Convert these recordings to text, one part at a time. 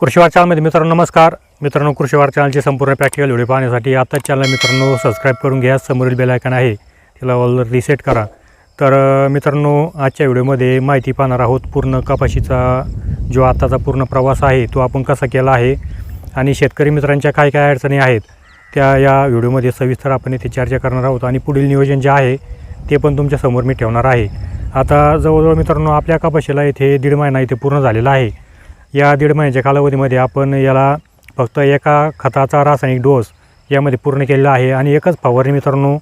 कृषीवार चॅनलमध्ये मित्रांनो नमस्कार. मित्रांनो कृषीवार चॅनलचे संपूर्ण प्रॅक्टिकल व्हिडिओ पाहण्यासाठी आताच चॅनल मित्रांनो सबस्क्राईब करून घ्या. समोरील बेल आयकन आहे त्याला ऑल रिसेट करा. तर मित्रांनो आजच्या व्हिडिओमध्ये माहिती पाहणार आहोत पूर्ण कपाशीचा जो आत्ताचा पूर्ण प्रवास आहे तो आपण कसा केला आहे आणि शेतकरी मित्रांच्या काय काय अडचणी आहेत त्या या व्हिडिओमध्ये सविस्तर आपण इथे चर्चा करणार आहोत आणि पुढील नियोजन जे आहे ते पण तुमच्यासमोर मी ठेवणार आहे. आता जवळजवळ मित्रांनो आपल्या कपाशीला इथे दीड महिना इथे पूर्ण झालेला आहे. या दीड महिन्याच्या कालावधीमध्ये आपण याला फक्त एका खताचा रासायनिक डोस यामध्ये पूर्ण केलेला आहे आणि एकच फवारणी मित्रांनो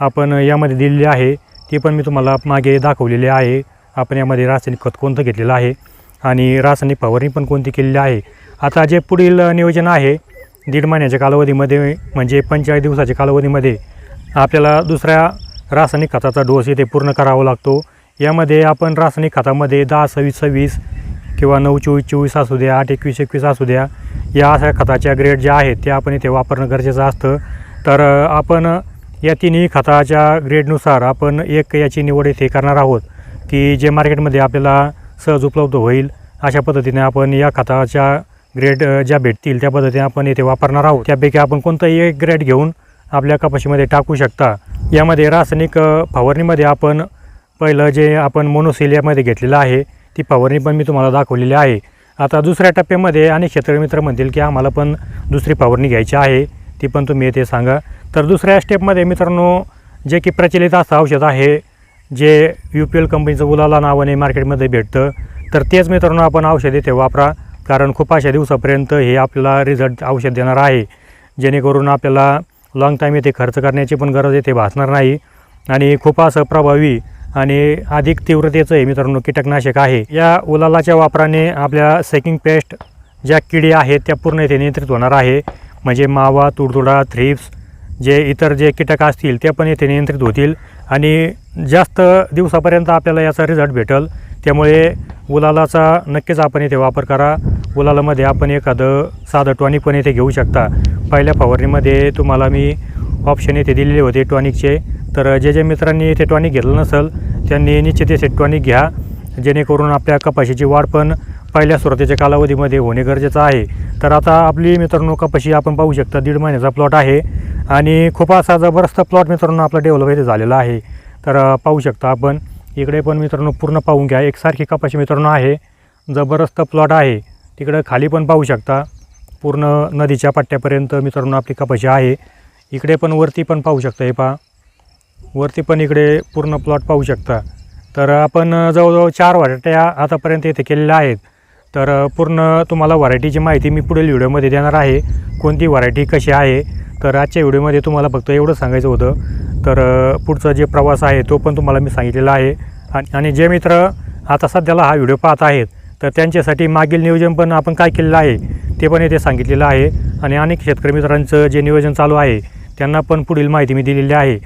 आपण यामध्ये दिलेली आहे. ती पण मी तुम्हाला मागे दाखवलेली आहे. आपण यामध्ये रासायनिक खत कोणतं घेतलेलं आहे आणि रासायनिक फवारणी पण कोणती केलेली आहे. आता जे पुढील नियोजन आहे दीड महिन्याच्या कालावधीमध्ये म्हणजे पंचेचाळीस दिवसाच्या कालावधीमध्ये आपल्याला दुसऱ्या रासायनिक खताचा डोस इथे पूर्ण करावा लागतो. यामध्ये आपण रासायनिक खतामध्ये दहा सव्वीस सव्वीस किंवा नऊ चोवीस चोवीस असू द्या आठ एकवीस एकवीस असू द्या या अशा खताच्या ग्रेड ज्या आहेत त्या आपण इथे वापरणं गरजेचं असतं. तर आपण या तिन्ही खताच्या ग्रेडनुसार आपण एक याची निवड इथे करणार आहोत की जे मार्केटमध्ये आपल्याला सहज उपलब्ध होईल अशा पद्धतीने आपण या खताच्या ग्रेड ज्या भेटतील त्या पद्धतीने आपण इथे वापरणार आहोत. त्यापैकी आपण कोणताही एक ग्रेड घेऊन आपल्या कपाशीमध्ये टाकू शकता. यामध्ये रासायनिक फवारणीमध्ये आपण पहिलं जे आपण मोनोसिलियामध्ये घेतलेलं आहे ती फवारणी पण मी तुम्हाला दाखवलेली आहे. आता दुसऱ्या टप्प्यामध्ये अनेक क्षेत्रमित्र मित्र म्हणतील की आम्हाला पण दुसरी फवारणी घ्यायची आहे ती पण तुम्ही येथे सांगा. तर दुसऱ्या स्टेपमध्ये मित्रांनो जे की प्रचलित असं औषध आहे जे यू पी एल कंपनीचं उलाला नावाने मार्केटमध्ये भेटतं तर तेच मित्रांनो आपण औषध इथे वापरा कारण खूप अशा दिवसापर्यंत हे आपल्याला रिझल्ट औषध देणार आहे. जेणेकरून आपल्याला लाँग टाईम येथे खर्च करण्याची पण गरज येथे भासणार नाही आणि खूप असं प्रभावी आणि अधिक तीव्रतेचं हे मित्रांनो कीटकनाशक आहे. या उलालाच्या वापराने आपल्या सेकिंग पेस्ट ज्या किडी आहेत त्या पूर्ण इथे नियंत्रित होणार आहे. म्हणजे मावा तुडतुडा थ्रिप्स जे इतर जे कीटक असतील ते पण येथे नियंत्रित होतील. आणि जास्त दिवसापर्यंत आपल्याला याचा रिझल्ट भेटल. त्यामुळे उलालाचा नक्कीच आपण इथे वापर करा. उलालामध्ये आपण एखादं साधं टॉनिक पण इथे घेऊ शकता. पहिल्या फवारणीमध्ये तुम्हाला मी ऑप्शन इथे दिलेले होते टॉनिकचे तर जे जे मित्रांनी इथे टॉनिक घेतलं नसेल त्यांनी निश्चित ते टॉनिक घ्या जेणेकरून आपल्या कपाशीची वाढ पण पहिल्या सुरुवातीच्या कालावधीमध्ये होणे गरजेचं आहे. तर आता आपली मित्रांनो कपाशी आपण पाहू शकता दीड महिन्याचा प्लॉट आहे आणि खूप असा जबरदस्त प्लॉट मित्रांनो आपला डेव्हलप इथे झालेला आहे. तर पाहू शकता आपण इकडे पण मित्रांनो पूर्ण पाहून घ्या एकसारखी कपाशी मित्रांनो आहे जबरदस्त प्लॉट आहे. तिकडं खाली पण पाहू शकता पूर्ण नदीच्या पट्ट्यापर्यंत मित्रांनो आपली कपाशी आहे. इकडे पण वरती पण पाहू शकता हे पहा. वरती पण इकडे पूर्ण प्लॉट पाहू शकता. तर आपण जवळजवळ चार व्हरायट्या आतापर्यंत इथे केलेल्या आहेत. तर पूर्ण तुम्हाला व्हरायटीची माहिती मी पुढील व्हिडिओमध्ये देणार आहे. कोणती व्हरायटी कशी आहे? तर आजच्या व्हिडिओमध्ये तुम्हाला फक्त एवढं सांगायचं होतं. तर पुढचा जे प्रवास आहे तो पण तुम्हाला मी सांगितलेला आहे. आणि आणि जे मित्र आता सध्याला हा व्हिडिओ पाहत आहेत तर त्यांच्यासाठी मागील नियोजन पण आपण काय केलेलं आहे ते पण इथे सांगितलेलं आहे. आणि अनेक शेतकरी मित्रांचं जे नियोजन चालू आहे त्यांना पण पुढील माहिती मी दिलेली आहे.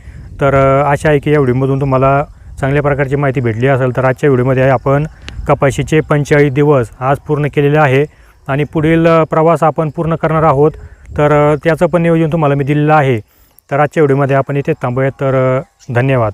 तर आशा आहे की या व्हिडिओमधून तुम्हाला चांगल्या प्रकारची माहिती भेटली असेल तर आजच्या व्हिडिओमध्ये आपण कपाशीचे पंचेचाळीस दिवस आज पूर्ण केलेले आहे आणि पुढील प्रवास आपण पूर्ण करणार आहोत. तर त्याचं पण नियोजन तुम्हाला मी दिलेलं आहे. तर आजच्या व्हिडिओमध्ये आपण इथेच थांबूयात. तर धन्यवाद.